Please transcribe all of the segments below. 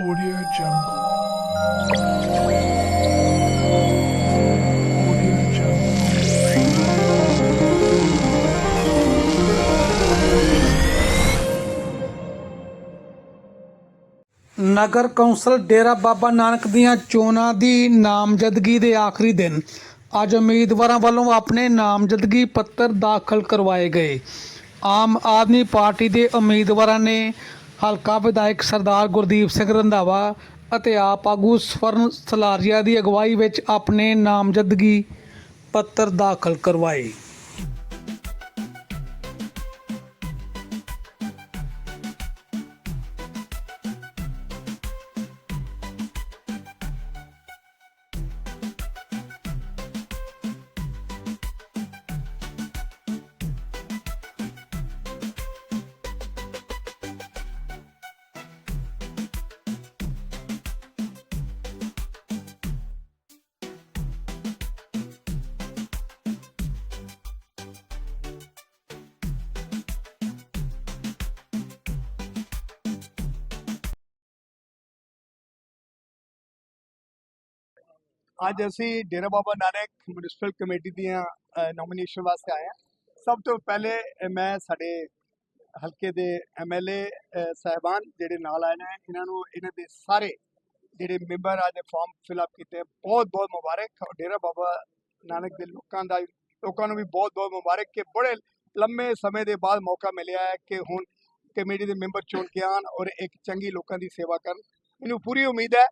Audio Jungle. Audio Jungle. ਨਗਰ council Dera Baba Nanak ਦੀਆਂ ਚੋਣਾਂ ਦੀ ਨਾਮਜ਼ਦਗੀ ਦੇ ਆਖਰੀ ਦਿਨ ਅੱਜ ਉਮੀਦਵਾਰਾਂ ਵੱਲੋਂ ਆਪਣੇ ਨਾਮਜ਼ਦਗੀ ਪੱਤਰ ਦਾਖਲ ਕਰਵਾਏ ਗਏ ਆਮ ਆਦਮੀ ਪਾਰਟੀ ਦੇ ਉਮੀਦਵਾਰਾਂ ਨੇ ਹਲਕਾ ਵਿਧਾਇਕ ਸਰਦਾਰ ਗੁਰਦੀਪ ਸਿੰਘ ਰੰਧਾਵਾ ਅਤੇ ਆਪ ਆਗੂ ਸਵਰਨ ਸਲਾਰੀਆ ਦੀ ਅਗਵਾਈ ਵਿੱਚ ਆਪਣੇ ਨਾਮਜ਼ਦਗੀ ਪੱਤਰ ਦਾਖਲ ਕਰਵਾਏ। ਅੱਜ ਅਸੀਂ ਡੇਰਾ ਬਾਬਾ ਨਾਨਕ ਮਿਊਨਿਸਪਲ ਕਮੇਟੀ ਦੀਆਂ ਨੋਮੀਨੇਸ਼ਨ ਵਾਸਤੇ ਆਏ ਹਾਂ। ਸਭ ਤੋਂ ਪਹਿਲੇ ਮੈਂ ਸਾਡੇ ਹਲਕੇ ਦੇ ਐਮਐਲਏ ਸਹਿਬਾਨ ਜਿਹੜੇ ਨਾਲ ਆਏ ਨੇ, ਇਹਨਾਂ ਨੂੰ, ਇਹਨਾਂ ਦੇ ਸਾਰੇ ਜਿਹੜੇ ਮੈਂਬਰ ਅੱਜ ਫਾਰਮ ਫਿਲ ਅਪ ਕੀਤੇ ਬਹੁਤ ਬਹੁਤ ਮੁਬਾਰਕ ਡੇਰਾ ਬਾਬਾ ਨਾਨਕ ਦੇ ਲੋਕਾਂ ਦਾ, ਲੋਕਾਂ ਨੂੰ ਵੀ ਬਹੁਤ ਬਹੁਤ ਮੁਬਾਰਕ ਕਿ ਬੜੇ ਲੰਮੇ ਸਮੇਂ ਦੇ ਬਾਅਦ ਮੌਕਾ ਮਿਲਿਆ ਹੈ ਕਿ ਹੁਣ ਕਮੇਟੀ ਦੇ ਮੈਂਬਰ ਚੁਣ ਕੇ ਆਉਣ ਔਰ ਇੱਕ ਚੰਗੀ ਲੋਕਾਂ ਦੀ ਸੇਵਾ ਕਰਨ। ਮੈਨੂੰ ਪੂਰੀ ਉਮੀਦ ਹੈ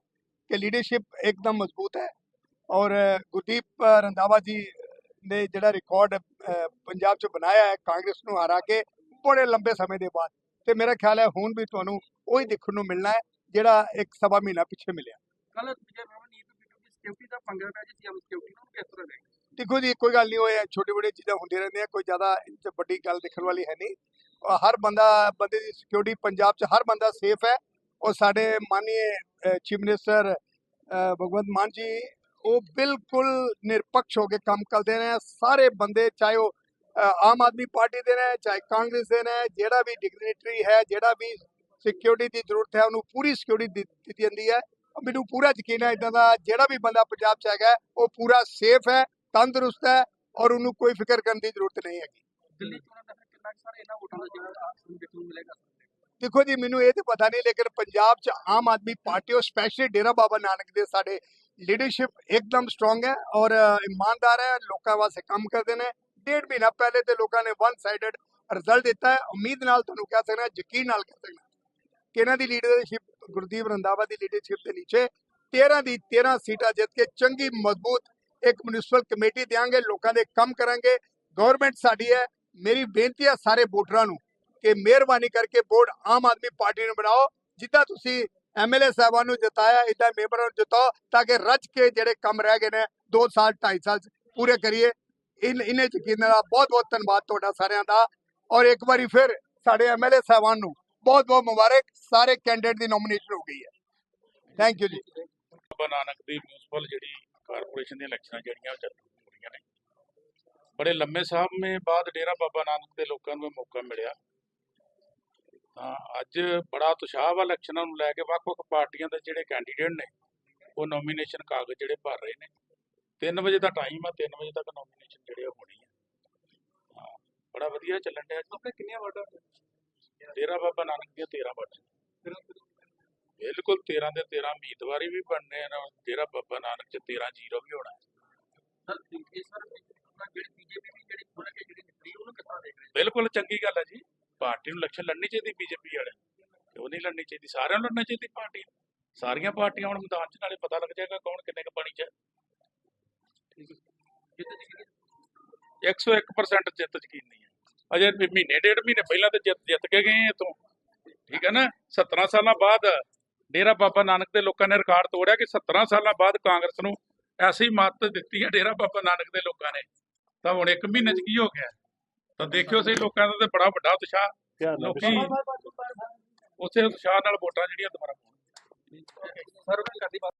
ਕਿ ਲੀਡਰਸ਼ਿਪ ਇੱਕਦਮ ਮਜ਼ਬੂਤ ਹੈ। ਔਰ ਗੁਰਦੀਪ ਅ, ਰੰਧਾਵਾ ਜੀ ਨੇ ਜਿਹੜਾ ਰਿਕਾਰਡ ਪੰਜਾਬ 'ਚ ਬਣਾਇਆ ਹੈ ਕਾਂਗਰਸ ਨੂੰ ਹਰਾ ਕੇ ਬੜੇ ਲੰਬੇ ਸਮੇਂ ਦੇ ਬਾਅਦ। ਤੇ ਮੇਰਾ ਖਿਆਲ ਹੈ ਹੁਣ ਵੀ ਤੁਹਾਨੂੰ ਉਹੀ ਦੇਖਣ ਨੂੰ ਮਿਲਣਾ ਹੈ ਜਿਹੜਾ ਇੱਕ ਸਵਾ ਮਹੀਨਾ ਪਿੱਛੇ ਮਿਲਿਆ। ਕੱਲ ਵਿਜੇ ਭਵਨ ਨੀਤ ਬਿੱਟੂ ਦੀ ਸਿਕਿਉਰਿਟੀ ਦਾ ਪੰਗਾ ਪਿਆ ਜੀ ਸੀਐਮ ਸਿਕਿਉਰਿਟੀ ਨੂੰ ਕਿਸ ਤਰ੍ਹਾਂ ਦੇ ਦੇਖੋ ਜੀ ਕੋਈ ਗੱਲ ਨਹੀਂ ਹੋਇਆ ਛੋਟੇ ਬੜੇ ਚੀਜ਼ਾਂ ਹੁੰਦੀਆਂ ਰਹਿੰਦੀਆਂ ਕੋਈ ਜ਼ਿਆਦਾ ਵੱਡੀ ਗੱਲ ਦੇਖਣ ਵਾਲੀ ਹੈ ਨਹੀਂ। ਹਰ ਬੰਦਾ ਬੰਦੇ ਦੀ ਸਿਕਿਉਰਿਟੀ ਪੰਜਾਬ 'ਚ ਹਰ ਬੰਦਾ ਸੇਫ ਹੈ। ਔਰ ਸਾਡੇ ਮਾਨਨੀय ਚੀਫ ਮਿਨਿਸਟਰ ਭਗਵੰਤ ਮਾਨ ਜੀ ਉਹ ਬਿਲਕੁਲ ਨਿਰਪੱਖ ਹੋ ਕੇ ਕੰਮ ਕਰਦੇ ਨੇ। ਸਾਰੇ ਬੰਦੇ ਚਾਹੇ ਉਹ ਆਮ ਆਦਮੀ ਪਾਰਟੀ ਦੇ ਨੇ ਚਾਹੇ ਕਾਂਗਰਸ ਦੇ ਨੇ ਜਿਹੜਾ ਵੀ ਡਿਗਨਿਟਰੀ ਹੈ ਜਿਹੜਾ ਵੀ ਸਿਕਿਉਰਿਟੀ ਦੀ ਜ਼ਰੂਰਤ ਹੈ ਉਹਨੂੰ ਪੂਰੀ ਸਿਕਿਉਰਿਟੀ ਦਿੱਤੀ ਜਾਂਦੀ ਹੈ। ਮੈਨੂੰ ਪੂਰਾ ਯਕੀਨ ਹੈ ਇਦਾਂ ਦਾ ਜਿਹੜਾ ਵੀ ਬੰਦਾ ਪੰਜਾਬ 'ਚ ਹੈਗਾ ਉਹ ਪੂਰਾ ਸੇਫ ਹੈ ਤੰਦਰੁਸਤ ਹੈ ਔਰ ਉਹਨੂੰ ਕੋਈ ਫਿਕਰ ਕਰਨ ਦੀ ਜ਼ਰੂਰਤ ਨਹੀਂ ਹੈਗੀ। ਦਿੱਲੀ ਚੋਣਾਂ ਦਾ ਫਿਰ ਕਿੰਨਾ ਕੁ ਸਾਰੇ ਇਹਨਾਂ ਵੋਟਾਂ ਦਾ ਜਿਹੜਾ ਆਪ ਨੂੰ ਦੇਖਣ ਨੂੰ ਮਿਲੇਗਾ ਦੇਖੋ ਜੀ ਮੈਨੂੰ ਇਹ ਤੇ ਪਤਾ ਨਹੀਂ ਲੇਕਿਨ ਪੰਜਾਬ 'ਚ ਆਮ ਆਦਮੀ ਪਾਰਟੀ ਔਰ ਸਪੈਸ਼ਲੀ ਡੇਰਾ ਬਾਬਾ ਨਾਨਕ ਦੇ ਸਾਡੇ ਲੀਡਰਸ਼ਿਪ ਇੱਕਦਮ ਸਟਰੋਂਗ ਹੈ ਔਰ ਅ, ਇਮਾਨਦਾਰ ਹੈ ਲੋਕਾਂ ਵਾਸਤੇ ਕੰਮ ਕਰਦੇ ਨੇ। ਡੇਢ ਮਹੀਨਾ ਪਹਿਲੇ ਤੇ ਲੋਕਾਂ ਨੇ ਵਨ ਸਾਈਡਡ ਰਿਜ਼ਲਟ ਦਿੱਤਾ ਹੈ। ਉਮੀਦ ਨਾਲ ਤੁਹਾਨੂੰ ਕਹਿ ਸਕਦਾ ਯਕੀਨ ਨਾਲ ਕਹਿ ਸਕਦਾ ਕਿ ਇਹਨਾਂ ਦੀ ਲੀਡਰਸ਼ਿਪ ਗੁਰਦੀਪ ਰੰਧਾਵਾ ਦੀ ਲੀਡਰਸ਼ਿਪ ਦੇ ਨੀਚੇ 13 ਦੀ 13 ਸੀਟਾਂ ਜਿੱਤ ਕੇ ਚੰਗੀ ਮਜ਼ਬੂਤ ਇੱਕ ਮਿਊਨਿਸਪਲ ਕਮੇਟੀ ਦੇਾਂਗੇ ਲੋਕਾਂ ਦੇ ਕੰਮ ਕਰਾਂਗੇ। ਗਵਰਨਮੈਂਟ ਸਾਡੀ ਹੈ। ਮੇਰੀ ਬੇਨਤੀ ਹੈ ਸਾਰੇ ਵੋਟਰਾਂ ਨੂੰ ਕਿ ਮਿਹਰਬਾਨੀ ਕਰਕੇ ਵੋਟ ਆਮ ਆਦਮੀ ਪਾਰਟੀ ਨੂੰ ਬਣਾਓ ਜਿੱਦਾਂ ਤੁਸੀਂ ਐਮਐਲਏ ਸਾਹਿਬਾਨ ਨੂੰ ਜਿਤਾਇਆ ਇਦਾਂ ਮੈਂਬਰਾਂ ਨੂੰ ਜਿਤਾਓ, ਤਾਂ ਕਿ ਰੱਜ ਕੇ ਜਿਹੜੇ ਕੰਮ ਰਹਿ ਗਏ ਨੇ 2 ਸਾਲ 2.5 ਸਾਲ 'ਚ ਪੂਰੇ ਕਰੀਏ। ਇਨ ਇਨੇ ਯਕੀਨ ਨਾਲ ਬਹੁਤ ਬਹੁਤ ਧੰਨਵਾਦ ਤੁਹਾਡਾ ਸਾਰਿਆਂ ਦਾ। ਔਰ ਇੱਕ ਵਾਰੀ ਫਿਰ ਸਾਡੇ ਐਮਐਲਏ ਸਾਹਿਬਾਨ ਨੂੰ ਬਹੁਤ ਬਹੁਤ ਮੁਬਾਰਕ, ਸਾਰੇ ਕੈਂਡੀਡੇਟ ਦੀ ਨੋਮੀਨੇਸ਼ਨ ਹੋ ਗਈ ਹੈ। ਥੈਂਕ ਯੂ ਜੀ। ਬਾਬਾ ਨਾਨਕ ਦੀ ਮਿਊਨਿਸਪਲ ਜਿਹੜੀ ਕਾਰਪੋਰੇਸ਼ਨ ਦੀਆਂ ਇਲੈਕਸ਼ਨਾਂ ਜਿਹੜੀਆਂ ਉਹ ਚੱਲ ਰਹੀਆਂ ਨੇ। ਬੜੇ ਲੰਮੇ ਸਮੇਂ ਬਾਅਦ ਡੇਰਾ ਬਾਬਾ ਨਾਨਕ ਦੇ ਲੋਕਾਂ ਨੂੰ ਇਹ ਮੌਕਾ ਮਿਲਿਆ। ਤਾਂ ਅੱਜ ਬੜਾ ਉਤਸ਼ਾਹ ਵਾ ਇਲੈਕਸ਼ਨਾਂ ਨੂੰ ਲੈ ਕੇ ਵੱਖ-ਵੱਖ ਪਾਰਟੀਆਂ ਦੇ ਜਿਹੜੇ ਕੈਂਡੀਡੇਟ ਨੇ ਉਹ ਨੋਮੀਨੇਸ਼ਨ ਕਾਗਜ਼ ਜਿਹੜੇ ਭਰ ਰਹੇ ਨੇ। 3 ਵਜੇ ਦਾ ਟਾਈਮ ਆ 3 ਵਜੇ ਤੱਕ ਨੋਮੀਨੇਸ਼ਨ ਜਿਹੜੇ ਹੋਣੀ ਹਾਂ ਬੜਾ ਵਧੀਆ ਚੱਲਣ ਡਿਆ। ਆਪਣੇ ਕਿੰਨੀਆਂ ਵਾਰਡਾਂ ਡੇਰਾ ਬਾਬਾ ਨਾਨਕ ਦੀਆਂ 13 ਵਾਰਡ ਬਿਲਕੁਲ 13 ਦੇ 13 ਉਮੀਦਵਾਰੀ ਵੀ ਬਣਨੇ ਨੇ ਡੇਰਾ ਬਾਬਾ ਨਾਨਕ ਚ 13 ਜ਼ੀਰੋ ਵੀ ਹੋਣਾ। ਹੈ। ਸਰ ਇਹ ਸਰ ਜਿਹੜੀ ਬੀਜੇਪੀ ਦੀ ਜਿਹੜੀ ਖੁੱਲ ਕੇ ਜਿਹੜੀ ਨਿਕਲੀ ਉਹਨੂੰ ਤਰ੍ਹਾਂ ਦੇਖ ਰਹੇ ਬਿਲਕੁਲ ਚੰਗੀ ਗੱਲ ਹੈ ਜੀ। ਪਾਰਟੀ ਨੂੰ ਇਲੈਕਸ਼ਨ ਲੜਨੀ ਚਾਹੀਦੀ ਬੀਜੇਪੀ ਵਾਲੇ। ਕਿਉਂ ਨਹੀਂ ਲੜਨੀ ਚਾਹੀਦੀ? ਸਾਰਿਆਂ ਨੂੰ ਲੜਨੀ ਚਾਹੀਦੀ ਪਾਰਟੀ। ਸਾਰੀਆਂ ਪਾਰਟੀਆਂ ਹੁਣ ਮੈਦਾਨ 'ਚ ਨਾਲੇ ਪਤਾ ਲੱਗ ਜਾਏਗਾ ਕੌਣ ਕਿੰਨੇ ਕੁ ਪਾਣੀ 'ਚ ਹੈ। 101% ਜਿੱਤ ਯਕੀਨ ਨਹੀਂ ਹੈ। ਅਜੇ ਮਹੀਨੇ, ਡੇਢ ਮਹੀਨੇ ਪਹਿਲਾਂ ਤੇ ਜਿੱਤ ਜਿੱਤ ਕੇ ਗਏ ਇਤੋਂ ਠੀਕ ਹੈ ਨਾ? 17 ਸਾਲਾਂ ਬਾਅਦ ਡੇਰਾ ਬਾਬਾ ਨਾਨਕ ਦੇ ਲੋਕਾਂ ਨੇ ਰਿਕਾਰਡ ਤੋੜਿਆ ਕਿ 17 ਸਾਲਾਂ ਬਾਅਦ ਕਾਂਗਰਸ ਨੂੰ ਐਸੀ ਮੱਤ ਦਿੱਤੀ ਹੈ ਡੇਰਾ ਬਾਬਾ ਨਾਨਕ ਦੇ ਲੋਕਾਂ ਨੇ। ਤਾਂ ਹੁਣ ਇੱਕ ਮਹੀਨੇ 'ਚ ਕੀ ਹੋ ਗਿਆ? ਤਾਂ ਦੇਖਿਓ ਸਹੀ ਲੋਕਾਂ ਦਾ ਤੇ ਬੜਾ ਵੱਡਾ ਉਤਸ਼ਾਹ। ਲੋਕੀ ਉਸੇ ਉਤਸ਼ਾਹ ਨਾਲ ਵੋਟਾਂ ਜਿਹੜੀਆਂ ਦੁਬਾਰਾ ਪਾਉਣਗੇ ਸਰ ਕਰਦੀ ਬਾਤ।